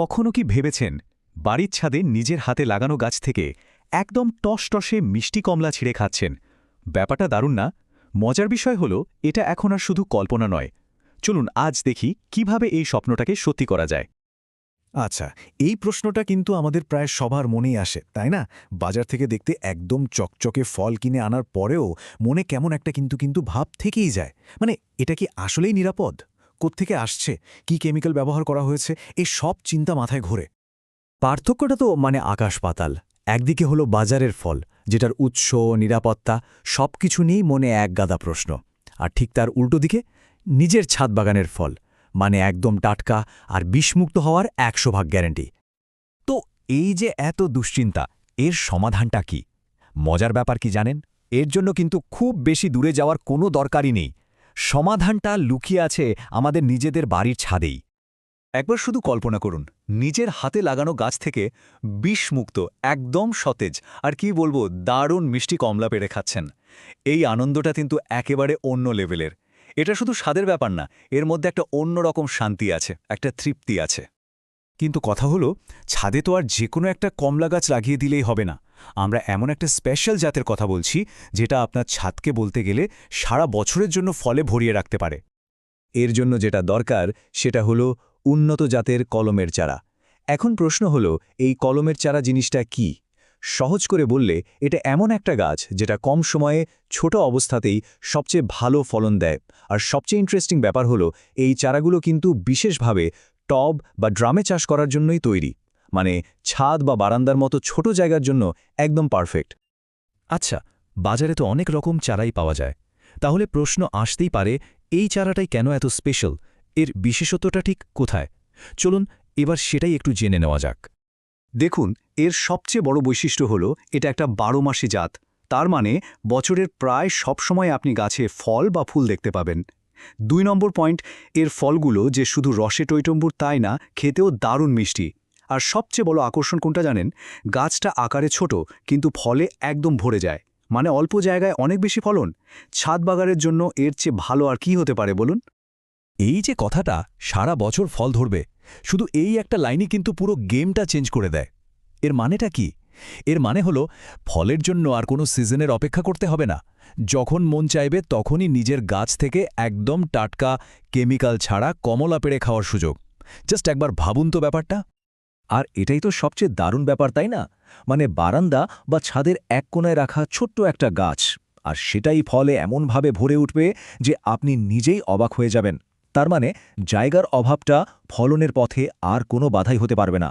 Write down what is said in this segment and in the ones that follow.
কখনো কি ভেবেছেন বাড়ির ছাদে নিজের হাতে লাগানো গাছ থেকে একদম টসটসে মিষ্টি কমলা ছিঁড়ে খাচ্ছেন? ব্যাপারটা দারুণ না? মজার বিষয় হলো, এটা এখন আর শুধু কল্পনা নয়। চলুন আজ দেখি কীভাবে এই স্বপ্নটাকে সত্যি করা যায়। আচ্ছা এই প্রশ্নটা কিন্তু আমাদের প্রায় সবার মনেই আসে, তাই না? বাজার থেকে দেখতে একদম চকচকে ফল কিনে আনার পরেও মনে কেমন একটা কিন্তু কিন্তু ভাব থেকেই যায়। মানে এটা কি আসলেই নিরাপদ? কোত্থেকে আসছে? কি কেমিক্যাল ব্যবহার করা হয়েছে? এই সব চিন্তা মাথায় ঘোরে। পার্থক্যটা তো মানে আকাশ পাতাল। একদিকে হলো বাজারের ফল, যেটার উৎস, নিরাপত্তা সব কিছু নিয়েই মনে এক গাদা প্রশ্ন। আর ঠিক তার উল্টো দিকে, নিজের ছাদ বাগানের ফল মানে একদম টাটকা আর বিষমুক্ত হওয়ার একশো ভাগ গ্যারেন্টি। তো এই যে এত দুশ্চিন্তা, এর সমাধানটা কি? মজার ব্যাপার কি জানেন? এর জন্য কিন্তু খুব বেশি দূরে যাওয়ার কোনো দরকারই নেই। সমাধানটা লুকিয়ে আছে আমাদের নিজেদের বাড়ির ছাদেই। একবার শুধু কল্পনা করুন, নিজের হাতে লাগানো গাছ থেকে বিষমুক্ত, একদম সতেজ, আর কি বলব, দারুণ মিষ্টি কমলা পেড়ে খাচ্ছেন। এই আনন্দটা কিন্তু একেবারে অন্য লেভেলের। এটা শুধু স্বাদের ব্যাপার না, এর মধ্যে একটা অন্যরকম শান্তি আছে, একটা তৃপ্তি আছে। কিন্তু কথা হলো, ছাদে তো আর যে কোনো একটা কমলা গাছ লাগিয়ে দিলেই হবে না। আমরা এমন একটা স্পেশাল জাতের কথা বলছি, যেটা আপনার ছাদকে বলতে গেলে সারা বছরের জন্য ফলে ভরিয়ে রাখতে পারে। এর জন্য যেটা দরকার, সেটা হলো উন্নত জাতের কলমের চারা। এখন প্রশ্ন হলো, এই কলমের চারা জিনিসটা কি? সহজ করে বললে, এটা এমন একটা গাছ, যেটা কম সময়ে ছোট অবস্থাতেই সবচেয়ে ভালো ফলন দেয়। আর সবচেয়ে ইন্টারেস্টিং ব্যাপার হলো, এই চারাগুলো কিন্তু বিশেষভাবে টব বা ড্রামে চাষ করার জন্যই তৈরি। মানে ছাদ বা বারান্দার মতো ছোট জায়গার জন্য একদম পারফেক্ট। আচ্ছা বাজারে তো অনেক রকম চারাই পাওয়া যায়। তাহলে প্রশ্ন আসতেই পারে, এই চারাটাই কেন এত স্পেশাল এর বিশেষত্বটা ঠিক কোথায়? চলুন এবার সেটাই একটু জেনে নেওয়া যাক। দেখুন, এর সবচেয়ে বড় বৈশিষ্ট্য হল, এটা একটা বারো মাসি জাত। তার মানে বছরের প্রায় সব সময় আপনি গাছে ফল বা ফুল দেখতে পাবেন। দুই নম্বর পয়েন্ট, এর ফলগুলো যে শুধু রসে টৈটম্বুর তাই না, খেতেও দারুণ মিষ্টি। আর সবচেয়ে বড় আকর্ষণ কোনটা জানেন? গাছটা আকারে ছোট, কিন্তু ফলে একদম ভরে যায়। মানে অল্প জায়গায় অনেক বেশি ফলন। ছাদ বাগানের জন্য এর চেয়ে ভালো আর কি হতে পারে বলুন? এই যে কথাটা, সারা বছর ফল ধরবে। শুধু এই একটা লাইনই কিন্তু পুরো গেমটা চেঞ্জ করে দেয়। এর মানেটা কি? এর মানে হলো, ফলের জন্য আর কোনো সিজনের অপেক্ষা করতে হবে না। যখন মন চাইবে, তখনই নিজের গাছ থেকে একদম টাটকা কেমিক্যাল ছাড়া কমলা পেড়ে খাওয়ার সুযোগ। জাস্ট একবার ভাবুন তো ব্যাপারটা। আর এটাই তো সবচেয়ে দারুণ ব্যাপার, তাই না? মানে বারান্দা বা ছাদের এক কোনায় রাখা ছোট্ট একটা গাছ, আর সেটাই ফলে এমনভাবে ভরে উঠবে যে আপনি নিজেই অবাক হয়ে যাবেন। তার মানে জায়গার অভাবটা ফলনের পথে আর কোনো বাধাই হতে পারবে না।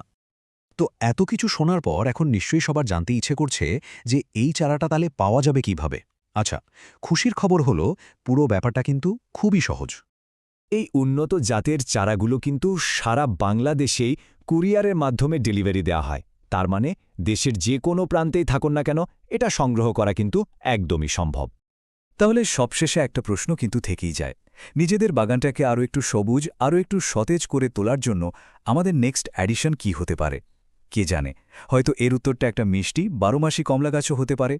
তো এত কিছু শোনার পর এখন নিশ্চয়ই সবার জানতে ইচ্ছে করছে যে এই চারাটা তালে পাওয়া যাবে কীভাবে? আচ্ছা খুশির খবর হলো, পুরো ব্যাপারটা কিন্তু খুবই সহজ। এই উন্নত জাতের চারাগুলো কিন্তু সারা বাংলাদেশেই কুরিয়ারের মাধ্যমে ডেলিভারি দেয়া হয়। তার মানে দেশের যে কোনো প্রান্তেই থাকুন না কেন, এটা সংগ্রহ করা কিন্তু একদমই সম্ভব। তাহলে সবশেষে একটা প্রশ্ন কিন্তু থেকেই যায়। নিজেদের বাগানটাকে আরও একটু সবুজ, আরও একটু সতেজ করে তোলার জন্য আমাদের নেক্সট অ্যাডিশন কি হতে পারে? কে জানে? হয়তো এর উত্তরটা একটা মিষ্টি বারোমাসি কমলা গাছও হতে পারে।